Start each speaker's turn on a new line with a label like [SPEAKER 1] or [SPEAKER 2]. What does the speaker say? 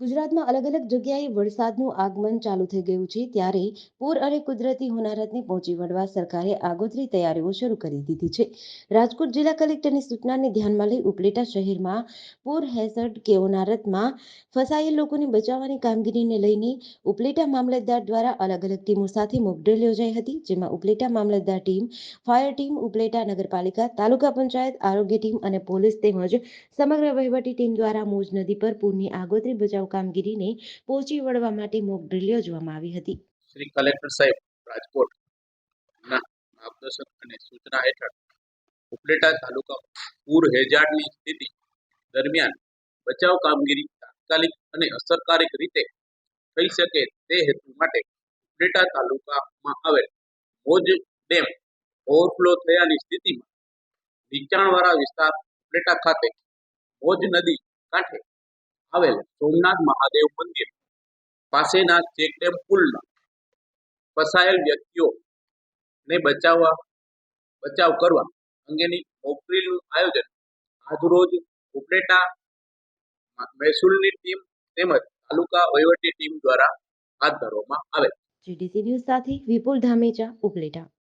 [SPEAKER 1] ગુજરાતમાં અલગ અલગ જગ્યાએ વરસાદનું આગમન ચાલુ થઈ ગયું છે, ત્યારે પૂર અને કુદરતી હોનારતને પહોંચી વળવા સરકારે આગોતરી તૈયારીઓ શરૂ કરી દીધી છે. રાજકોટ જિલ્લા કલેક્ટરની સૂચનાને ધ્યાનમાં લઈ ઉપલેટા શહેરમાં પૂર, હેઝર્ડ કે હોનારતમાં ફસાયેલ લોકોને બચાવવાની કામગીરીને લઈને ઉપલેટા મામલતદાર દ્વારા અલગ અલગ ટીમો સાથે મોકડ્રીલ યોજાઈ હતી, જેમાં ઉપલેટા મામલતદાર ટીમ, ફાયર ટીમ, ઉપલેટા નગરપાલિકા, તાલુકા પંચાયત, આરોગ્ય ટીમ અને પોલીસ તેમજ સમગ્ર વહીવટી ટીમ દ્વારા મોજ નદી પર પૂરની આગોતરી બચાવ કામગીરીને પહોંચી વળવા માટે મોક ડ્રીલ યોજવામાં આવી હતી.
[SPEAKER 2] શ્રી કલેક્ટર સાહેબ, રાજકોટ ના માર્ગદર્શન અને સૂચના હેઠળ ઉપલેટા તાલુકા પૂર હેજાર્ડની સ્થિતિ દરમિયાન બચાવ કામગીરી તાત્કાલિક અને અસરકારક રીતે થઈ શકે તે હેતુ માટે ઉપલેટા તાલુકામાં આવેલ મોજ ડેમ ઓવરફ્લો થયાની સ્થિતિમાં નીચાણવાળા વિસ્તાર ઉપલેટા ખાતે મોજ નદી કાંઠે આવેલ સોમનાથ મહાદેવ મંદિર પાસેના ચેકડેમ પુલના ફસાયેલ વ્યક્તિઓને બચાવવા, બચાવ કરવા અંગેની મોકડ્રીલનું આયોજન આજરોજ ઉપલેટા મહેસૂલની ટીમ તેમજ તાલુકા વહીવટી ટીમ દ્વારા હાથ ધરવામાં આવેલ
[SPEAKER 1] જીડીસી ન્યૂઝ સાથે વિપુલ ધામેચા, ઉપલેટા.